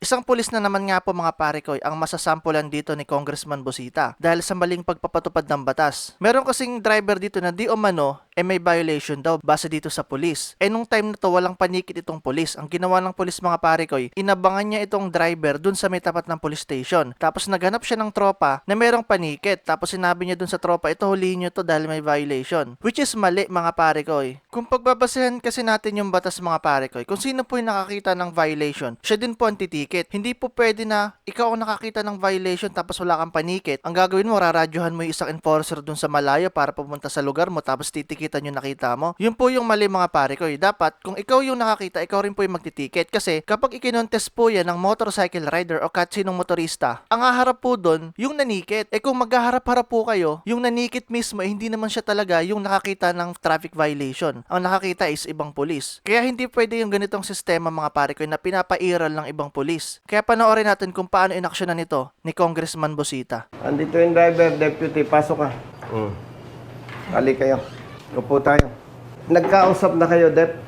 Isang pulis na naman nga po mga pare ko ang masasampulan dito ni Congressman Busita dahil sa maling pagpapatupad ng batas. Meron kasing driver dito na di umano eh may violation daw base dito sa pulis. Eh nung time na to walang panikit itong pulis. Ang ginawa ng pulis mga pare ko inabangan niya itong driver dun sa may tapat ng police station. Tapos naghanap siya ng tropa na merong panikit. Tapos sinabi niya dun sa tropa ito huliin niyo to dahil may violation. Which is mali mga pare ko. Kung pagbabasehan kasi natin yung batas mga pare ko, kung sino po yung nakakita ng violation, siya din po ang titikit. Hindi po pwede na ikaw ang nakakita ng violation tapos wala kang panikit. Ang gagawin mo, raradyohan mo yung isang enforcer dun sa malayo para pumunta sa lugar mo tapos titikitan yung nakita mo. Yun po yung mali mga pare ko. Dapat, kung ikaw yung nakakita, ikaw rin po yung magtitiket. Kasi kapag ikinontes po yan ng motorcycle rider o kahit sinong motorista, ang haharap po dun, yung nanikit. Eh kung maghaharap-harap po kayo, yung nanikit mismo, eh, hindi naman siya talaga yung nakakita ng traffic violation. Ang nakakita is ibang pulis. Kaya hindi pwede yung ganitong sistema mga pare ko na pinapairal ng ibang pulis. Kaya panoorin natin kung paano inaksyonan nito ni Congressman Bosita. Andito yung driver, deputy, pasok ka. Mm. Ali kayo. Upo tayo. Nagkausap na kayo, Dep?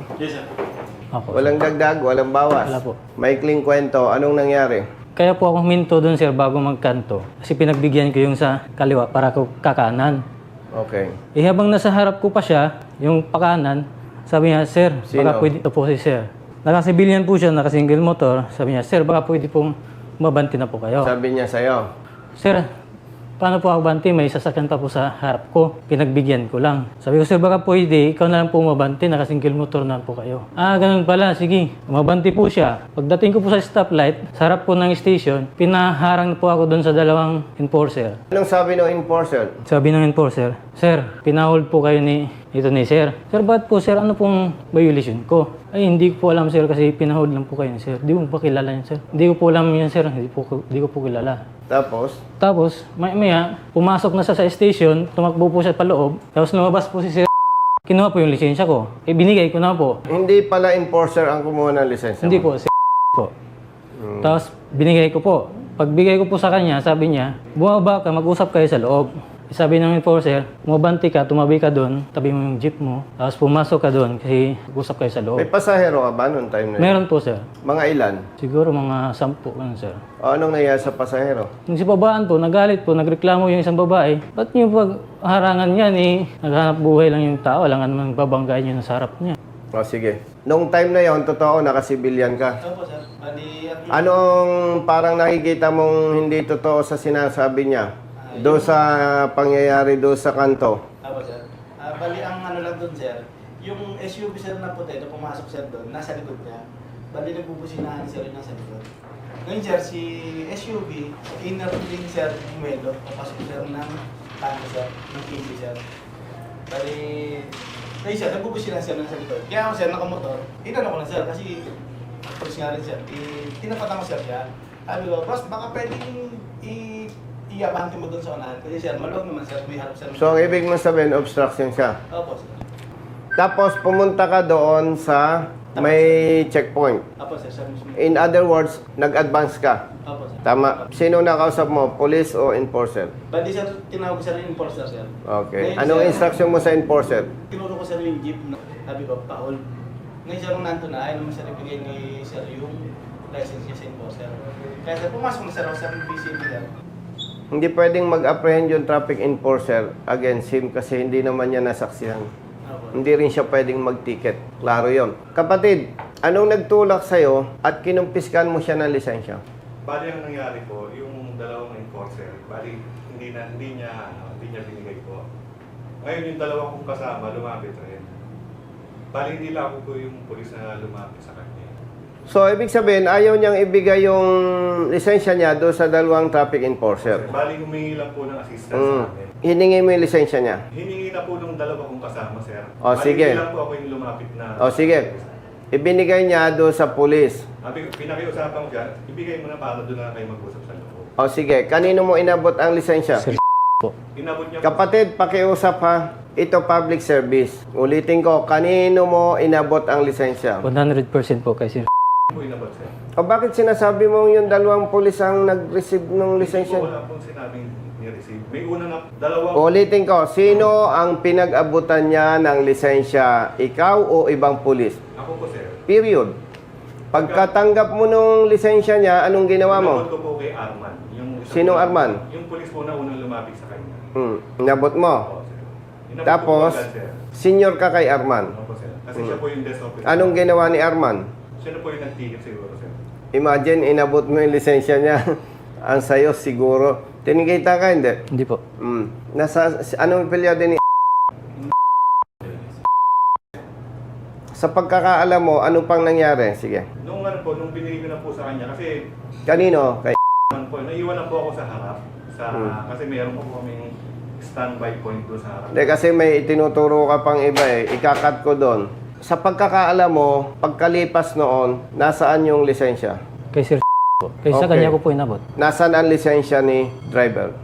Opo. Walang dagdag, walang bawas. Wala po. Maikling kwento, anong nangyari? Kaya po ako minto doon sir bago magkanto. Kasi pinagbigyan ko yung sa kaliwa para ko kakanan. Okay. Eh habang nasa harap ko pa siya, yung pakanan, sabi niya, Sir, Sino? baka pwede ito po si Sir. Nakasibilyan po siya, nakasingle motor. Sabi niya, Sir, baka pwede pong mabanti na po kayo. Sabi niya sa'yo, Sir, paano po ako banti? May sasakyan pa po sa harap ko. Pinagbigyan ko lang. Sabi ko, Sir, baka pwede, ikaw na lang po mabanti. Nakasingle motor na po kayo. Ah, ganun pala. Sige, mabanti po siya. Pagdating ko po sa stoplight, sa harap po ng station, pinaharang po ako doon sa dalawang enforcer. anong sabi ng enforcer? Sabi ng enforcer, Sir, pinahold po kayo ni ito ni Sir. Sir, bakit po Sir, ano pong violation ko? Ay, hindi ko po alam Sir kasi pinahold lang po kayo ni Sir. Hindi ko pa kilala yan Sir. Hindi ko po alam yan Sir. Hindi, po, hindi ko po kilala. Tapos, Tapos, maya maya, pumasok na siya sa station, tumakbo po siya paloob, tapos lumabas po si Sir. Kinuha po yung lisensya ko. Eh, binigay ko na po. hindi pala enforcer ang kumuha ng lisensya Hindi mo. po, si po. Tapos, binigay ko po. Pagbigay ko po sa kanya, sabi niya, bumaba ka, mag-usap kayo sa loob. Sabi ng enforcer, umabanti ka, tumabi ka doon, tabi mo yung jeep mo, tapos pumasok ka doon kasi mag-usap kayo sa May loob. pasahero ka ba noong time na yun? Meron po, sir. Mga ilan? Siguro mga sampu lang, sir. O anong nangyari sa pasahero? Yung si babaan po, nagalit po, nagreklamo yung isang babae. Ba't yung pagharangan niya ni naghanap buhay lang yung tao, lang naman babanggain niya sa harap niya. O sige. Noong time na yon, totoo, nakasibilyan ka. Opo sir, bali Anong parang nakikita mong hindi totoo sa sinasabi niya? Do sa pangyayari do sa kanto. Apo, sir. Ah, bali, ang ano lang doon, sir, yung SUV, sir, na puti, na pumasok, sir, doon, nasa likod niya. Bali, nagbubusinahan, sir, yung nasa likod. Ngayon, sir, si SUV, inner ring, sir, umelo, papasok, sir, ng tango, sir, ng TV, sir. Bali, ngayon, sir, nagbubusinahan, sir, nasa likod. Kaya ako, sir, nakamotor, inano ko lang, sir, kasi, pulis nga rin, sir, i- tinapatan ko, sir, siya. Sabi ko, boss, baka pwedeng i- i-abante mo doon sa unahan. Kasi, sir, maluwag naman, sir, may harap, sir. So ang ibig mo sabihin, obstruction siya. Opo, sir. Tapos pumunta ka doon sa may checkpoint. Opo, sir. Sir, mismo. In other words, nag-advance ka. Opo, sir. Tama. Sino nakausap mo? Police o enforcer? Bali, sir, tinawag ko, sir, yung enforcer, sir. Okay. Ngayon, Anong sir, instruction mo sa enforcer? Tinuro ko, sir, yung jeep. na Sabi ko, pa-hold. Ngayon, sir, nung nandun na, ayaw naman, sir, ibigay ni sir yung license niya sa enforcer. Kaya, sir, pumasok na, sir, ako, yung PCB, sir. Hindi pwedeng mag-apprehend yung traffic enforcer against him kasi hindi naman niya nasaksihan. Hindi rin siya pwedeng mag-ticket. Klaro yon. Kapatid, anong nagtulak sa'yo at kinumpiskan mo siya ng lisensya? Bali ang nangyari po, yung dalawang enforcer, bali hindi na hindi niya ano, hindi niya binigay po. Ngayon yung dalawa kong kasama lumapit rin. Bali hindi lang ako po yung pulis na lumapit sa kanya. So, ibig sabihin, ayaw niyang ibigay yung lisensya niya doon sa dalawang traffic enforcer. Bali humingi lang po ng assistance Mm. sa amin. Hiningi mo yung lisensya niya. Hiningi na po ng dalawa kong kasama, sir. O, Bali, sige. Hindi lang po ako yung lumapit na. O, sige. Ibinigay niya doon sa pulis. Sabi, pinakiusapan ko siya, ibigay mo na para doon na kayo mag-usap sa loob. O, sige. Kanino mo inabot ang lisensya? Sir po. Inabot niya po. Kapatid, pakiusap ha. Ito public service. Ulitin ko, kanino mo inabot ang lisensya? 100% po kay Sir. Po inabot, sir. O bakit sinasabi mo yung dalawang pulis ang nag-receive ng Hindi lisensya? wala pong sinabing ni-receive. May una na, dalawang Ulitin ko, sino ang pinag-abutan niya ng lisensya? Ikaw o ibang pulis? Ako po, sir. Period. Pagkatanggap mo nung lisensya niya, anong ginawa mo? Inabot ko po kay Arman. Yung isa Sinong po- Arman? Yung pulis po na unang lumapit sa kanya. Hmm, inabot mo. Sir. Inabot Tapos, ko po agad, sir. senior ka kay Arman. Opo, sir. Kasi siya po yung desk officer. Anong ginawa ni Arman? Siya na po yung nag-ticket siguro, sir. Imagine, inabot mo yung lisensya niya. Ang sayo, siguro. Tinigita ka, hindi? Hindi po. Hmm. Nasa, si- anong pilyado ni Sa pagkakaalam mo, ano pang nangyari? Sige. Nung ano po, nung binigay ko na po sa kanya, kasi Kanino? Kay naman po, naiwan na po ako sa harap. Sa, Hmm. Kasi meron po kaming standby point doon sa harap. Hindi, kasi may itinuturo ka pang iba eh. Ikakat ko doon. Sa pagkakaalam mo, pagkalipas noon, nasaan yung lisensya? Kay Sir po. Kay sa Okay. kanya ko po inabot. Nasaan ang lisensya ni driver?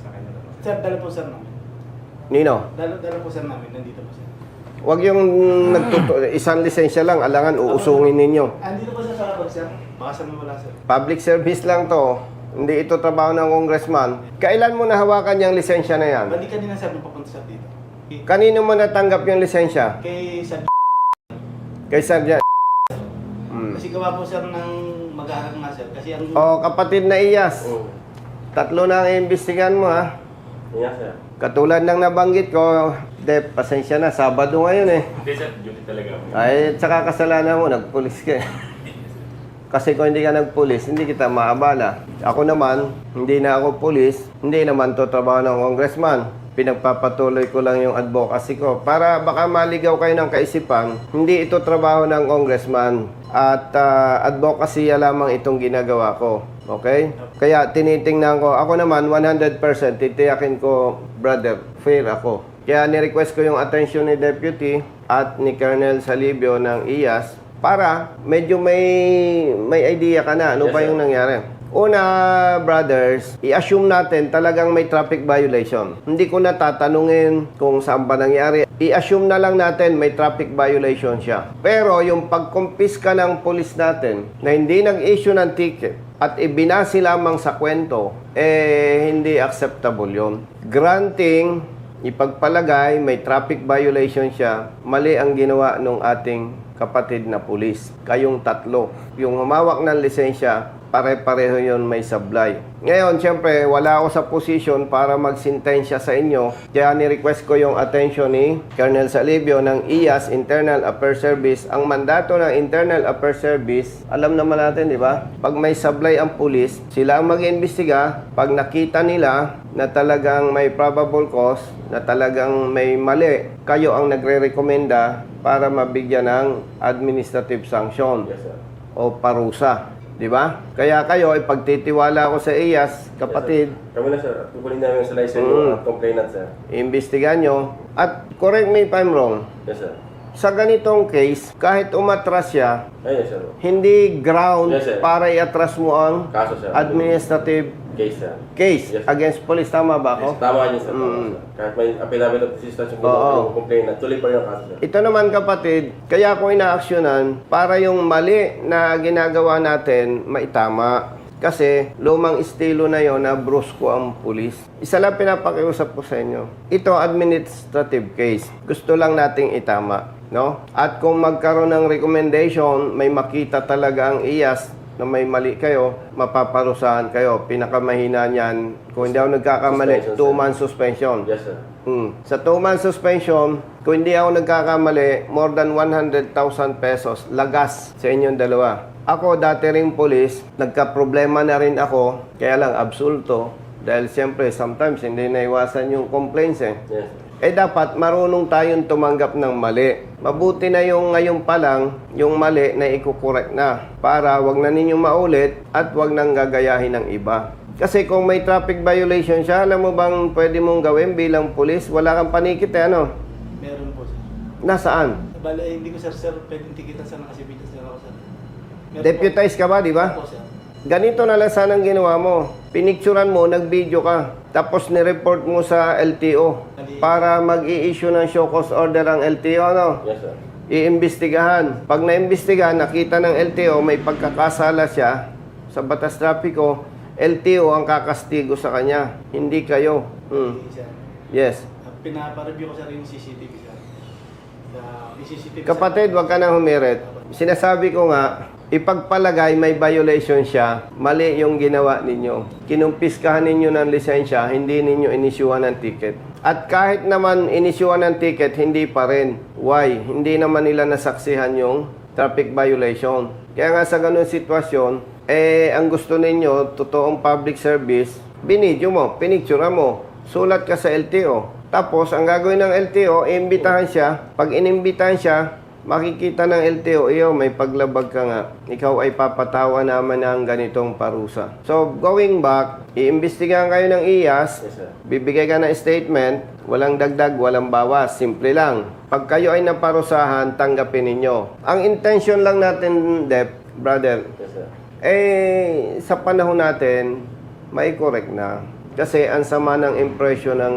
Sa kanya na po. Sir, dala po sir namin. Nino? Dala, dala po sir namin, nandito po sir. Huwag yung nagtuto, isang lisensya lang, alangan uusungin ninyo. Andito po sir sa kapag sir. Baka sa wala sir. Public service lang to. Hindi ito trabaho ng congressman. Kailan mo nahawakan yung lisensya na yan? Bali kanina sir, nung papunta sir dito. Kanino mo natanggap yung lisensya? Kay Sir Kay Sergeant. Hmm. Kasi gawa po sir ng mag-aaral nga sir. Kasi ang... O kapatid na Iyas, tatlo na ang imbestigan mo ha. Yes, sir. Katulad ng nabanggit ko, Dep, pasensya na, Sabado ngayon eh. Hindi, sir. Duty talaga ako. Ay, tsaka kasalanan mo, nagpulis ka eh. Kasi kung hindi ka nagpulis, hindi kita maabala. Ako naman, hindi na ako pulis, hindi naman to trabaho ng congressman. Pinagpapatuloy ko lang yung advocacy ko para baka maligaw kayo ng kaisipan, hindi ito trabaho ng congressman at ah, advocacy lamang itong ginagawa ko. Okay? Kaya tinitingnan ko, ako naman 100% titiyakin ko, brother, fair ako. Kaya ni-request ko yung attention ni Deputy at ni Colonel Salibio ng IAS para medyo may may idea ka na ano Yes, ba sir. yung nangyari. Una, brothers, i-assume natin talagang may traffic violation. Hindi ko na tatanungin kung saan ba nangyari. I-assume na lang natin may traffic violation siya. Pero yung pagkumpiska ng polis natin na hindi nag-issue ng ticket at ibinasi lamang sa kwento, eh hindi acceptable yon. Granting ipagpalagay may traffic violation siya, mali ang ginawa ng ating kapatid na pulis. Kayong tatlo. Yung humawak ng lisensya, pare-pareho yon may sablay. Ngayon, siyempre, wala ako sa posisyon para magsintensya sa inyo. Kaya ni-request ko yung attention ni Colonel Salibio ng IAS, Internal Affairs Service. Ang mandato ng Internal Affairs Service, alam naman natin, di ba? Pag may sablay ang pulis, sila ang mag-imbestiga. Pag nakita nila na talagang may probable cause, na talagang may mali, kayo ang nagre-recommenda para mabigyan ng administrative sanction Yes, o parusa. Di ba? Kaya kayo, ipagtitiwala ako sa IAS, kapatid, Kami na, sir. Kukunin namin sa license Mm. yung complainant, sir. imbestigahan nyo. At correct me if I'm wrong, Yes, sir. sa ganitong case, kahit umatras siya, Ay, yes, sir. hindi ground Yes, sir. para iatras mo ang Kaso, sir. administrative Case, sir. case Yes. against police. Tama ba ako? Yes, tama niyo, sir. Mm. Kahit may affidavit of assistance yung Oo. yung complainant, tuloy pa rin ang kaso, sir. Ito naman kapatid, kaya ko inaaksyonan para yung mali na ginagawa natin maitama. Kasi lumang estilo na yon na brusko ang pulis. Isa lang pinapakiusap ko sa inyo. Ito administrative case. Gusto lang nating itama. No? At kung magkaroon ng recommendation, may makita talaga ang IAS na may mali kayo, mapaparusahan kayo. Pinakamahina niyan, kung hindi ako nagkakamali, Suspension, 2 sir. months suspension. Yes, sir. Mm. Sa 2 months suspension, kung hindi ako nagkakamali, more than 100,000 pesos lagas sa inyong dalawa. Ako, dati ring polis, nagka-problema na rin ako, kaya lang absulto. Dahil siyempre, sometimes hindi naiwasan yung complaints eh. Yes, sir. Eh dapat marunong tayong tumanggap ng mali. Mabuti na yung ngayon pa lang, yung mali na ikukorek na. Para wag na ninyong maulit at wag nang gagayahin ng iba. Kasi kung may traffic violation siya, alam mo bang pwede mong gawin bilang pulis? Wala kang panikit eh, ano? Meron po sir. Nasaan? Bali, eh, hindi ko sir, sir, pwedeng tikitan sir nakasibitas sir ako sir. Meron Deputize ka ba, di ba? Po, sir. Ganito na lang sanang ginawa mo. Pinicturan mo, nag-video ka. Tapos nireport mo sa LTO para mag-i-issue ng show cause order ang LTO, ano? Yes, sir. iimbestigahan. Pag naimbestigahan, nakita ng LTO may pagkakasala siya sa batas trapiko, LTO ang kakastigo sa kanya, hindi kayo. Hmm. Sir. Yes. Ah, Pinapa-review ko sir yung CCTV sir. Sa CCTV sir. Kapatid, wag ka nang humirit. Sinasabi ko nga, ipagpalagay may violation siya, mali yung ginawa ninyo. Kinumpiskahan ninyo ng lisensya, hindi ninyo inisyuhan ng ticket. At kahit naman inisyuhan ng ticket, hindi pa rin. Why? Hindi naman nila nasaksihan yung traffic violation. Kaya nga sa ganun sitwasyon, eh, ang gusto ninyo, totoong public service, binidyo mo, pinicture mo, sulat ka sa LTO. Tapos, ang gagawin ng LTO, iimbitahan siya. Pag inimbitahan siya, makikita ng LTO, iyo, may paglabag ka nga. Ikaw ay papatawa naman ng ganitong parusa. So, going back, iimbestigahan kayo ng IAS, Yes, sir. bibigay ka ng statement, walang dagdag, walang bawas, simple lang. Pag kayo ay naparusahan, tanggapin ninyo. Ang intention lang natin, Dep, brother, Yes, sir. eh, sa panahon natin, may correct na. Kasi ang sama ng impression ng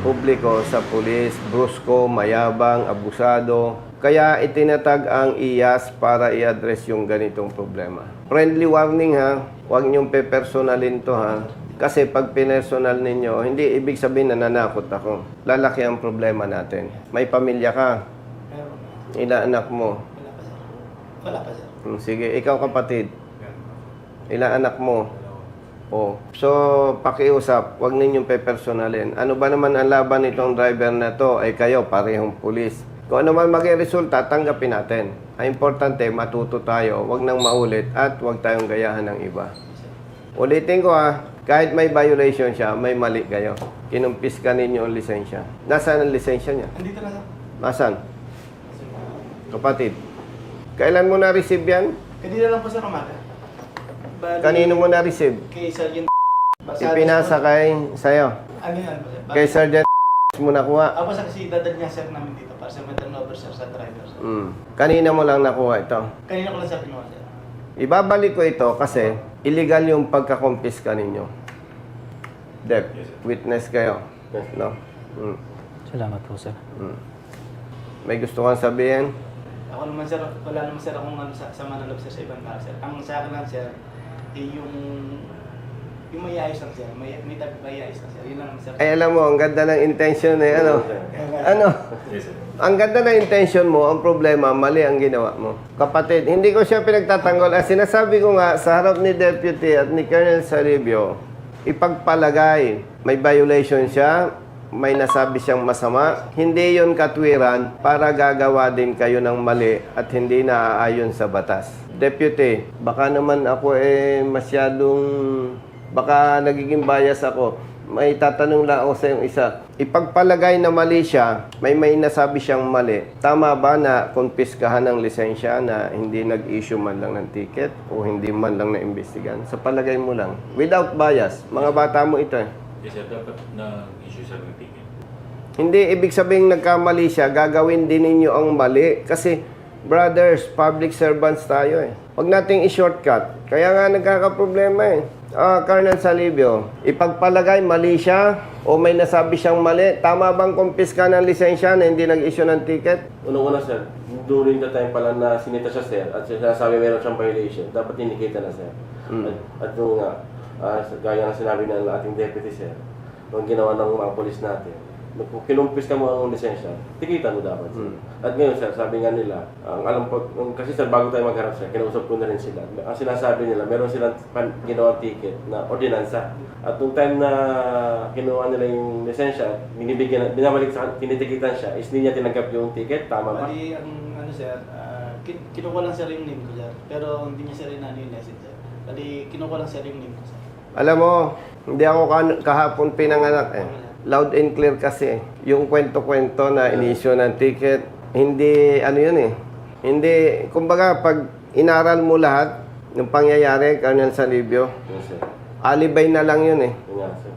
publiko sa pulis, brusko, mayabang, abusado. Kaya itinatag ang IAS para i-address yung ganitong problema. Friendly warning ha, huwag niyong pe-personalin to ha. Kasi pag pinersonal ninyo, hindi ibig sabihin na nanakot ako. Lalaki ang problema natin. May pamilya ka, ina anak mo. wala pa sir. Hmm, Sige, ikaw kapatid, ilang anak mo? Oh. So, pakiusap, wag ninyong pe-personalin. Ano ba naman ang laban nitong driver na to? Ay kayo, parehong pulis. Kung ano man maging resulta, tanggapin natin. Ang importante, matuto tayo. Wag nang maulit at wag tayong gayahan ng iba. Ulitin ko ha, kahit may violation siya, may mali kayo. Kinumpis ka ninyo ang lisensya. Nasaan ang lisensya niya? Andito na. Nasaan? Kapatid, kailan mo na-receive yan? Kanina lang po sir umaga. Bali, Kanino mo na-receive? Kay Sergeant. Ipinasa kay sa'yo. Ano yan po Kay Sergeant mo nakuha. Ako sa kasi dadal niya sir namin dito para sa turnover sir sa driver sir. Mm. Kanina mo lang nakuha ito. Kanina ko lang sir kinuha sir. Ibabalik ko ito kasi illegal yung pagkakumpiska ninyo. Dep, witness kayo. Yes. No? Mm. Salamat po, sir. Mm. May gusto kang sabihin? Ako naman sir, wala naman sir akong ano, sa, sa manalog sir sa ibang tao sir. Ang sa akin lang sir, eh, yung yung may ayos lang sir. May, may tabi may ayos lang sir. Yun lang sir. Ay, alam mo, ang ganda ng intention eh. Ano? Ano? Ang ganda ng intention mo, ang problema, mali ang ginawa mo. Kapatid, hindi ko siya pinagtatanggol. As sinasabi ko nga, sa harap ni Deputy at ni Colonel Saribio, ipagpalagay, may violation siya, may nasabi siyang masama, hindi yon katwiran para gagawa din kayo ng mali at hindi naaayon sa batas. Deputy, baka naman ako eh masyadong, baka nagiging bias ako. May tatanong lang ako sa yung isa. Ipagpalagay na mali siya, may may nasabi siyang mali. Tama ba na konpiskahan ng lisensya na hindi nag-issue man lang ng ticket o hindi man lang na-imbestigan? Sa palagay mo lang, without bias, mga bata mo ito eh. Yes, sir. Dapat na-issue siya ng ticket. Hindi ibig sabihin nagkamali siya, gagawin din ninyo ang mali. Kasi, brothers, public servants tayo eh. Huwag nating i-shortcut. Kaya nga nagkakaproblema eh. Ah, Colonel Salibio, ipagpalagay mali siya o may nasabi siyang mali. Tama bang kumpiska ng lisensya na hindi nag-issue ng ticket? Unang-una, sir, during the time pala na sinita siya, sir, at sinasabi meron siyang violation, dapat indicate na, sir. Mm. At, at yung nga, ah, gaya ng sinabi ng ating deputy, sir, yung ginawa ng mga polis natin, kinumpis ka mo ang lisensya, tikitan mo dapat, sir. Mm. At ngayon, sir, sabi nga nila, ang alam po, kasi sir, bago tayo magharap, sir, kinausap ko na rin sila. Ang sinasabi nila, meron silang pan, ginawang ticket na ordinansa. At nung time na kinuha nila yung lisensya, binibigyan, binabalik sa tinitikitan siya, is hindi niya tinanggap yung ticket, tama ba? Bali, ang ano sir, ah, kin kinukuha lang sir yung name ko sir. Pero hindi niya sir inano yung lesson sir. Bali, kinukuha lang sir yung name ko sir. Alam mo, hindi ako kahapon pinanganak eh. Loud and clear kasi. Yung kwento-kwento na inisyo ng ticket, hindi, ano yun eh. Hindi, kumbaga, pag inaral mo lahat ng pangyayari, Colonel Salibio, Yes, sir. alibay na lang yun eh. Yun nga, sir.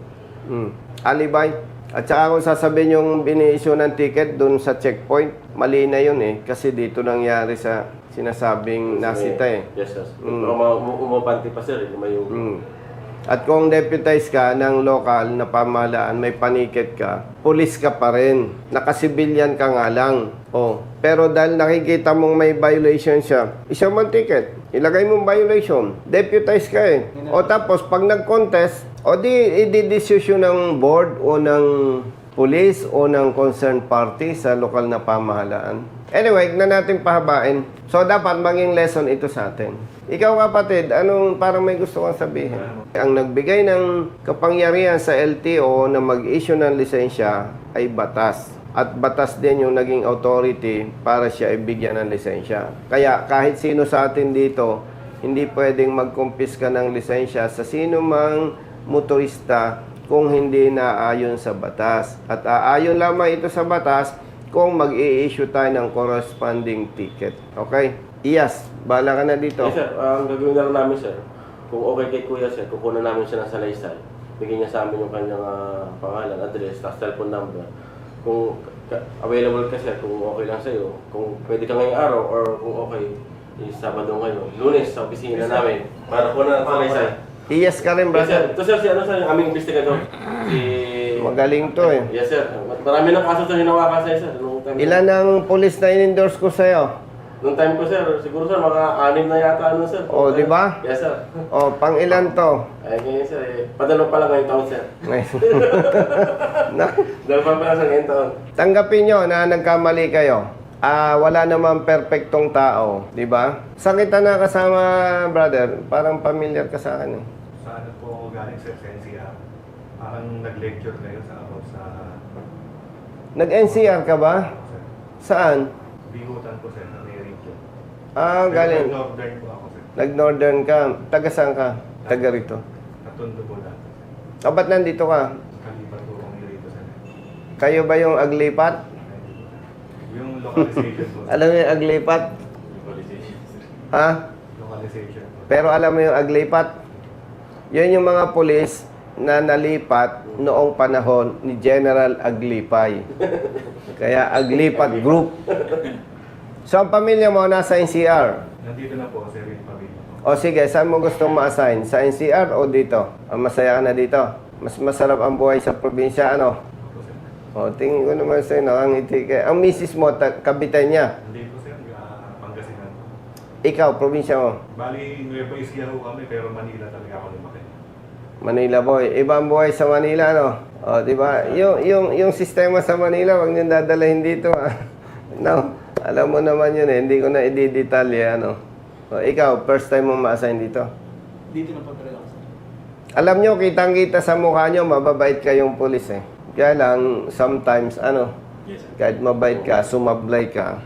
Mm. Alibay. At saka kung sasabihin yung bini-issue ng ticket doon sa checkpoint, mali na yun eh. Kasi dito nangyari sa sinasabing nasita eh. Yes, sir. Mm. Mm. Umupanti pa, sir. eh. May yung... Mm. At kung deputize ka ng lokal na pamahalaan, may paniket ka, pulis ka pa rin. Nakasibilyan ka nga lang. Oh. Pero dahil nakikita mong may violation siya, isang man ticket. Ilagay mong violation. Deputize ka eh. O tapos, pag nag-contest, o di, i-decision ng board o ng police o ng concerned party sa lokal na pamahalaan. Anyway, na natin pahabain. So, dapat maging lesson ito sa atin. Ikaw kapatid, anong parang may gusto kang sabihin? Ang nagbigay ng kapangyarihan sa LTO na mag-issue ng lisensya ay batas. At batas din yung naging authority para siya ibigyan ng lisensya. Kaya kahit sino sa atin dito, hindi pwedeng magkumpiska ng lisensya sa sino mang motorista kung hindi naayon sa batas. At aayon lamang ito sa batas kung mag issue tayo ng corresponding ticket. Okay? Iyas, bala ka na dito. Yes, sir. Ang gagawin na lang namin, sir, kung okay kay Kuya, sir, kukunan namin siya ng salaysay. Bigyan niya sa amin yung kanyang ah, pangalan, address, tapos telephone number. Kung ka- available ka, sir, kung okay lang sa'yo, kung pwede ka ngayong araw, or kung okay, is Sabado ngayon, lunes sa opisina namin, para kunan ng salaysay. Iyas ka rin, Yes, sir. brother. Ito, sir, si ano, sir, yung aming investigador. Si... Magaling to eh. Yes, sir. Marami ng kaso sa hinawakan sa'yo, sir. Nung time, Ilan ang pulis na in-endorse ko sa'yo? Nung time ko, sir, siguro, sir, mga anim na yata, ano, sir. Oh, di ba? Yes, sir. O, pang ilan to? Ay, ngayon, sir, eh, padalo pa lang ngayong taon, sir. na, Dalawa pa lang sa ngayong taon. tanggapin nyo na nagkamali kayo. Ah, wala namang perpektong tao, di ba? Saan kita na kasama, brother? Parang familiar ka sa akin eh. Sa ano po ako galing sa NCR. Parang nag-lecture kayo sa about sa... Nag-NCR ka ba? Sir. Saan? Bihutan po sir, na. Ah, galing. Northern po ako sir. Nag-northern ka. Taga saan ka? Taga rito. Natundo po lang. O, ba't nandito ka? Kalipat po kami rito sir. Kayo ba yung aglipat? Yung localization po. sir. Alam mo yung aglipat? Localization. Ha? Localization po. Pero alam mo yung aglipat? Yun yung mga pulis na nalipat noong panahon ni General Aglipay. Kaya Aglipat Group. So, ang pamilya mo nasa NCR. Nandito na po sir yung pamilya. O sige, saan mo gusto ma-assign? Sa NCR o dito? Ang masaya ka na dito. Mas masarap ang buhay sa probinsya, ano? O, tingin ko naman sa'yo, no? Ang itike. Ang misis mo, ta- kabitan niya. Hindi po sir, uh, Pangasinan. Ikaw, probinsya mo. Bali, Nueva Ecija ho kami, pero Manila talaga ako lumaki. Manila boy. Ibang buhay sa Manila, no? O, di ba? Yung, yung, yung sistema sa Manila, wag niyong dadalahin dito, ah. No? Alam mo naman yun eh. Hindi ko na i-detalye, ano? O, ikaw, first time mo ma-assign dito. Dito na po talaga ako, sir. Alam nyo, kitang-kita sa mukha nyo, mababait kayong pulis eh. Kaya lang, sometimes, ano, Yes, sir. kahit mabait ka, sumablay ka,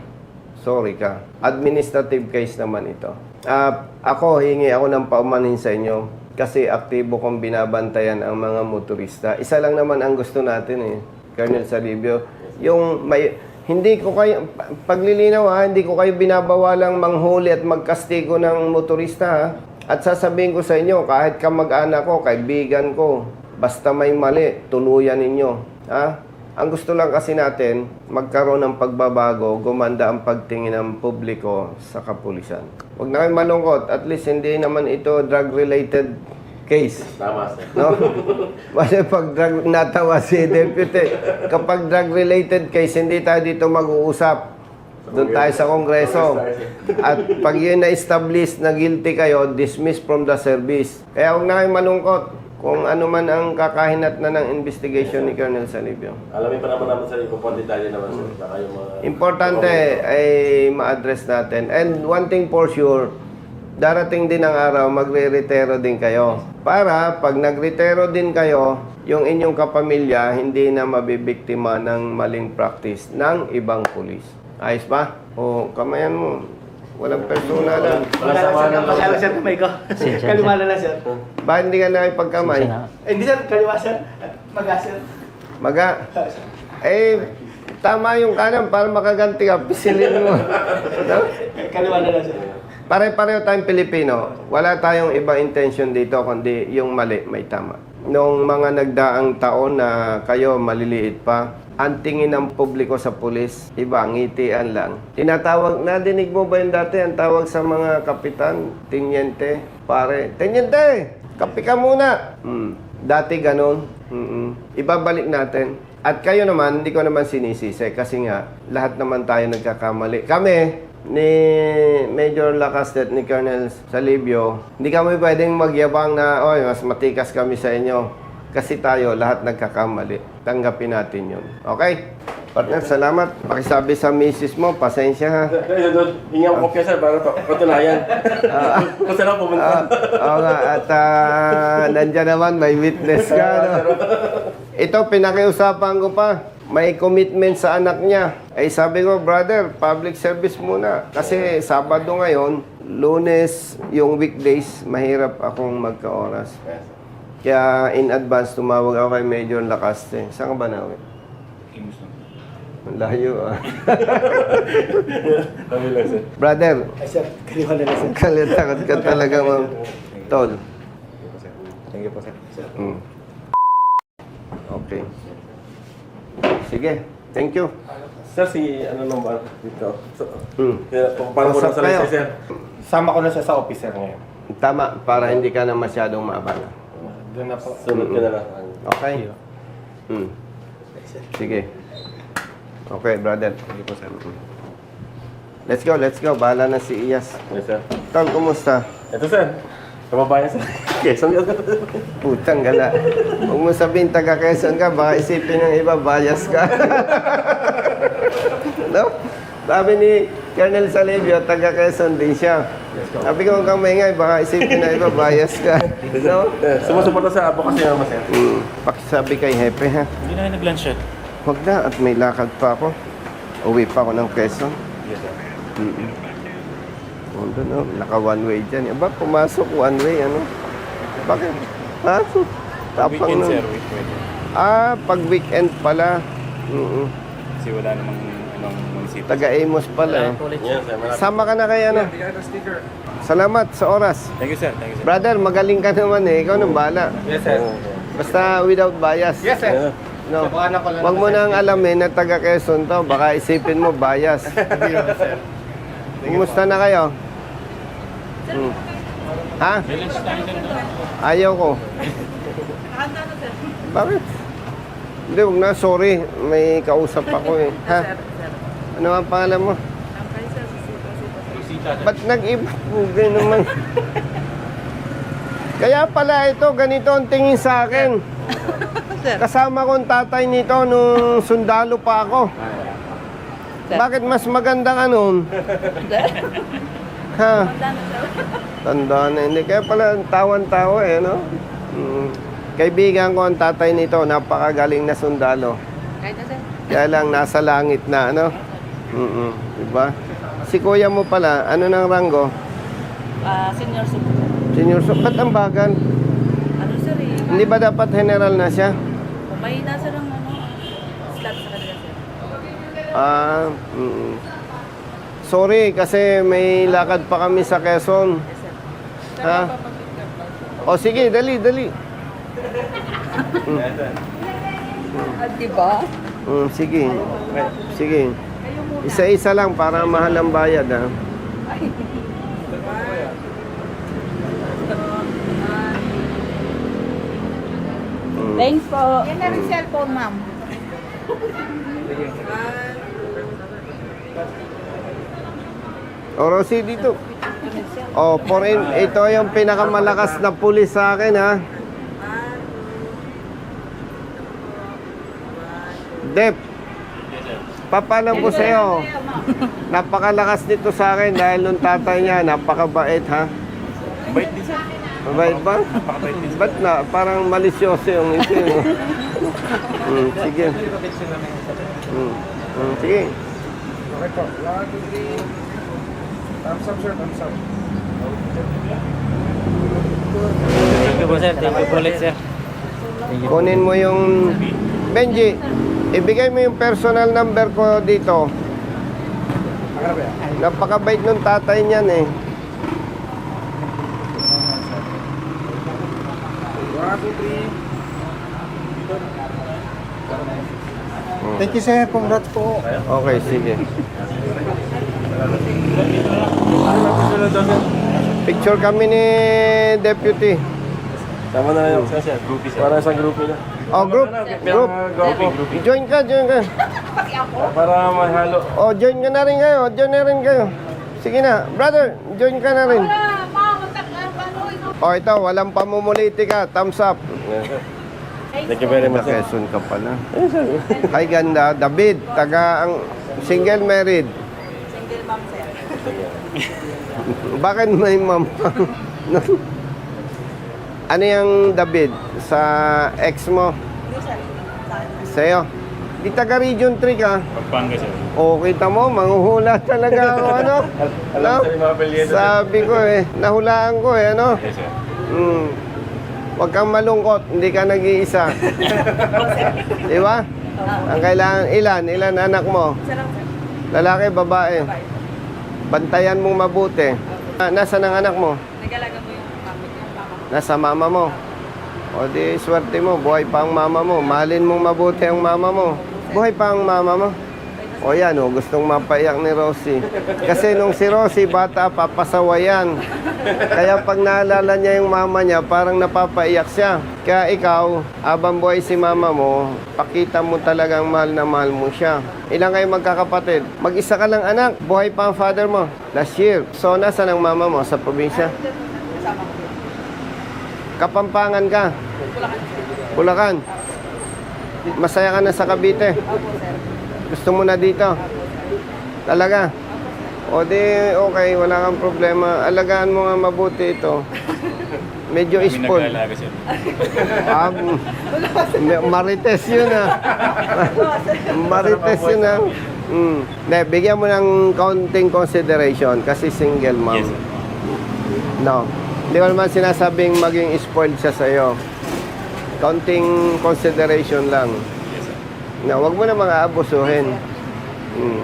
sorry ka. Administrative case naman ito. Ah, ako, hingi ako ng paumanin sa inyo kasi aktibo kong binabantayan ang mga motorista. Isa lang naman ang gusto natin eh, Colonel Salibio. Yung may, hindi ko kayo, pa- paglilinaw ha, hindi ko kayo binabawalang manghuli at magkastigo ng motorista ha. At sasabihin ko sa inyo, kahit kamag-anak ko, kaibigan ko, basta may mali, tuluyan ninyo. Ha? Ang gusto lang kasi natin, magkaroon ng pagbabago, gumanda ang pagtingin ng publiko sa kapulisan. Huwag na kayong malungkot. At least hindi naman ito drug-related case. Tama, sir. No? Kasi pag drug, natawa si Deputy, kapag drug-related case, hindi tayo dito mag-uusap. Doon tayo sa Kongreso. At pag yun na-establish na guilty kayo, dismiss from the service. Kaya huwag na kayong malungkot kung ano man ang kakahinat na ng investigation ni Colonel Salibio. Alamin pa naman naman sa pang detalye naman, sir. Saka yung mga... Importante ay ma-address natin. And one thing for sure, darating din ang araw, magre-retero din kayo. Para pag nagretero din kayo, yung inyong kapamilya hindi na mabibiktima ng maling practice ng ibang pulis. Ayos ba? O, kamayan mo. Walang personalan. Wala sama ng loob, Pasala, sir. sir, kamay ko. Kaliwa na lang, sir. Bakit hindi ka nakipagkamay? Eh, Hindi, sir. Kaliwa, sir. Maga, sir. Maga. Eh, tama yung kanan para makaganti ka. Pisilin mo. Kaliwa na lang, sir. Pare-pareho tayong Pilipino. Wala tayong ibang intention dito kundi yung mali may tama. Noong mga nagdaang taon na kayo maliliit pa, ang tingin ng publiko sa pulis, iba, ngitian lang. Tinatawag, nadinig mo ba yung dati? Ang tawag sa mga kapitan, tinyente, pare, tinyente, kapi ka muna. Hmm. Dati ganun. Mm-mm. Ibabalik natin. At kayo naman, hindi ko naman sinisisi kasi nga, lahat naman tayo nagkakamali. Kami, ni Major Lacaste at ni Colonel Salibio, hindi kami pwedeng magyabang na, oy, mas matikas kami sa inyo. Kasi tayo, lahat nagkakamali. Tanggapin natin yun. Okay? Partner, salamat. Pakisabi sa misis mo, pasensya ha. Kaya doon, hingi ako kopya sir para pa- patunayan. Kung saan ako pumunta. Ah, oo nga, at ah, nandyan naman, may witness ka. No? Ito, pinakiusapan ko pa. May commitment sa anak niya. Ay sabi ko, brother, public service muna. Kasi Sabado ngayon, Lunes, yung weekdays, mahirap akong magka-oras. Kaya in advance, tumawag ako kay Major Lacaste. Saan ka ba lang. Ang Layo ah. Kami lang sir. Brother, Ay sir, kaliwa na lang sir. kalitakot ka talaga, ma'am. Tol. Thank you po, sir. Mm. Okay. Sige. Thank you. Sir, si ano naman dito. So, Mm. kaya, paano ko Usap nasa kayo. sir? Sama ko na siya sa officer ngayon. Tama, para hindi ka na masyadong maabala. Doon na po. Sunod ka na lang. Okay? Mm. Sige. Okay, brother. Let's go, let's go. Bahala na si Iyas. Yes sir. Tol, kumusta? Ito sir. Kababayan sir. Quezon ka. Putang gala. Huwag mo sabihin taga Quezon ka, baka isipin ng iba, bias ka. no? Sabi ni Colonel Salivio, taga Quezon din siya. Sabi ko, huwag kang maingay, baka isipin ng iba, bias ka. no? Sumusuporta sa advocacy naman sir. Mm, pakisabi kay Hepe, ha? Hindi na kayo nag-lunch yet. Huwag na, at may lakad pa ako. Uwi pa ako ng Quezon. Yes, sir. Mm-mm. Oh, doon, oh, naka one way dyan. Aba, pumasok one way, ano? Bakit? Ha? Tapang Weekend, nun. sir. Weekend. Ah, pag weekend pala. Mm Kasi wala namang anong munisipyo. Taga Amos pala eh. Sir. Sama ka na kay ano? Salamat sa oras. Thank you, sir. Thank you, sir. Brother, magaling ka naman eh. Ikaw nang bala. Yes, sir. Basta without bias. Yes, sir. Yeah. No. Huwag mo nang alamin na taga Quezon to. Baka isipin mo bias. Kumusta na kayo? Hmm. Ha? Ayaw ko. Bakit? Hindi, huwag na. Sorry. May kausap ako eh. Ha? Ano ang pangalan mo? Ba't nag-iba po naman? Kaya pala ito, ganito ang tingin sa akin. Kasama ko ang tatay nito nung sundalo pa ako. Bakit mas magandang anon? ha? Tanda na. Hindi kaya pala tawan-tawa eh, no? Mm. Kaibigan ko ang tatay nito, napakagaling na sundalo. Kaya lang nasa langit na, ano? Mm Diba? Si kuya mo pala, ano nang ranggo? Ah, senior super. Senior, so, ba't ang bagal? Ano sir eh? Hindi ba dapat general na siya? May nasa lang ano, slot sa kanila sir. Ah, mm. Sorry, kasi may lakad pa kami sa Quezon. Ha? O sige, dali, dali. Ah, di ba? Mm, sige. Sige. Isa-isa lang para mahal ang bayad, ha? Mm. Thanks po. Yan na rin cellphone, ma'am. O, Rosie, dito. O, foreign, ito yung pinakamalakas na pulis sa akin, ha? Dep, papalam ko sa'yo. Napakalakas nito sa akin dahil nung tatay niya, napakabait, ha? Bait din, sir. Mabait ba? Ba't na? Parang malisyoso yung ito. mm, sige. Mm, mm, sige. Okay po. Thumbs up, sir. Thumbs up. Thank you po sir. Thank you po ulit sir. Kunin mo yung... Benji, ibigay mo yung personal number ko dito. Napakabait ng tatay niyan eh. Thank you, sir. Congrats po. Okay, sige. Picture kami ni Deputy. Sama na lang yung sir. Groupie sir. Para sa groupie na. Oh, group. Group. Join ka, join ka. Para mahalo. Oh, join ka na rin kayo. Join na rin kayo. Sige na. Brother, join ka na rin. Oh, ito. Walang pamumuliti ka. Thumbs up. Thank you very much. Quezon ka pala. Hi, ganda. David, taga ang single married. Single mom, sir. Bakit may ma'am? ano yung David? Sa ex mo? Hindi, sir. Sa akin. Sa'yo? Di taga Region 3 ka. Pampanga, sir. O, kita mo, manghuhula talaga ako, ano? Alam No? mga sir. Sabi ko eh, nahulaan ko eh, ano? Yes, sir. Hmm. Huwag kang malungkot, hindi ka nag-iisa. Di ba? Ang kailangan, ilan? Ilan anak mo? Lang, sir. Lalaki, babae? Bantayan mong mabuti. Ah, Nasaan ang anak mo? Nag-alaga mo yung mama, yung mama ko. Nasa mama mo. O di, swerte mo, buhay pa ang mama mo. Mahalin mong mabuti ang mama mo. Buhay pa ang mama mo. O yan, o, gustong mapaiyak ni Rosie. Kasi nung si Rosie, bata, papasawa yan. Kaya pag naalala niya yung mama niya, parang napapaiyak siya. Kaya ikaw, abang buhay si mama mo, pakita mo talagang mahal na mahal mo siya. Ilang kayo magkakapatid? Mag-isa ka lang anak, buhay pa ang father mo. Last year. So, nasa ang mama mo? Sa probinsya? Kapampangan ka. Bulacan. Bulacan. Masaya ka na sa Cavite. Opo, sir. Gusto mo na dito. Talaga. O di, okay, wala kang problema. Alagaan mo nga mabuti ito. Medyo sir. Ah, m- marites yun ah. marites yun ah. Mm. Ne, bigyan mo ng counting consideration kasi single mom. Yes, sir. No. Hindi ko naman sinasabing maging spoiled siya sa'yo. Counting consideration lang. Na, wag mo na mga abusuhin. Mm.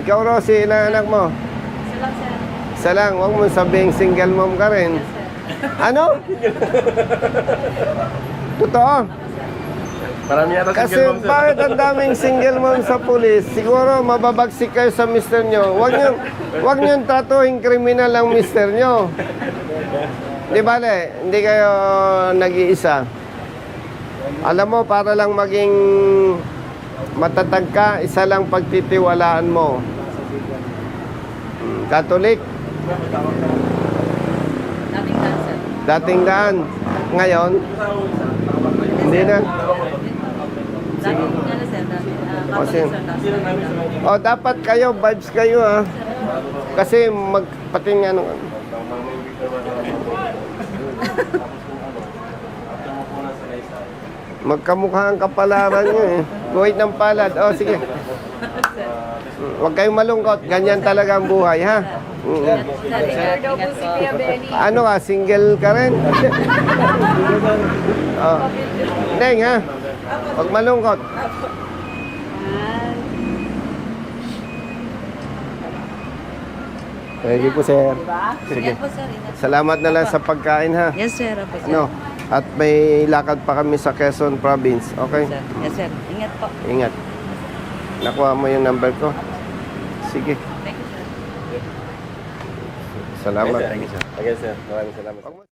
Ikaw, Rosie, ilang anak mo? Isa lang, sir. Isa lang, wag mo sabing single mom ka rin. Ano? Totoo. Marami yata Kasi single mom, sir. bakit ang daming single mom sa pulis? Siguro mababagsik kayo sa mister nyo. Wag nyo, wag nyo tratuhin kriminal ang mister nyo. Di ba, le? Hindi kayo nag-iisa. Alam mo, para lang maging matatag ka, isa lang pagtitiwalaan mo. Hmm, Katolik, Dating daan, sir. dating daan. Ngayon, hindi na. Dating, ano, sir, dating, ah, O, sin- Catholic, sir, tapos, O, dapat kayo, vibes kayo ha. Kasi mag, pati nga nung, magkamukha ang kapalaran nyo eh. Guhit ng palad. O, sige. Huwag kayong malungkot. Ganyan talaga ang buhay, ha? Mm. Ano ka, single ka rin? oh. Neng, ha? Huwag malungkot. Thank you po, sir. Sige. Sir. Ingat. Salamat na lang sa pagkain, ha? Yes, sir. Ano? At may lakad pa kami sa Quezon Province. Okay? Sir. Yes, sir. Ingat po. Ingat. Nakuha mo yung number ko. Sige. Thank you, sir. Salamat. Thank you, sir. Okay, sir. Maraming salamat.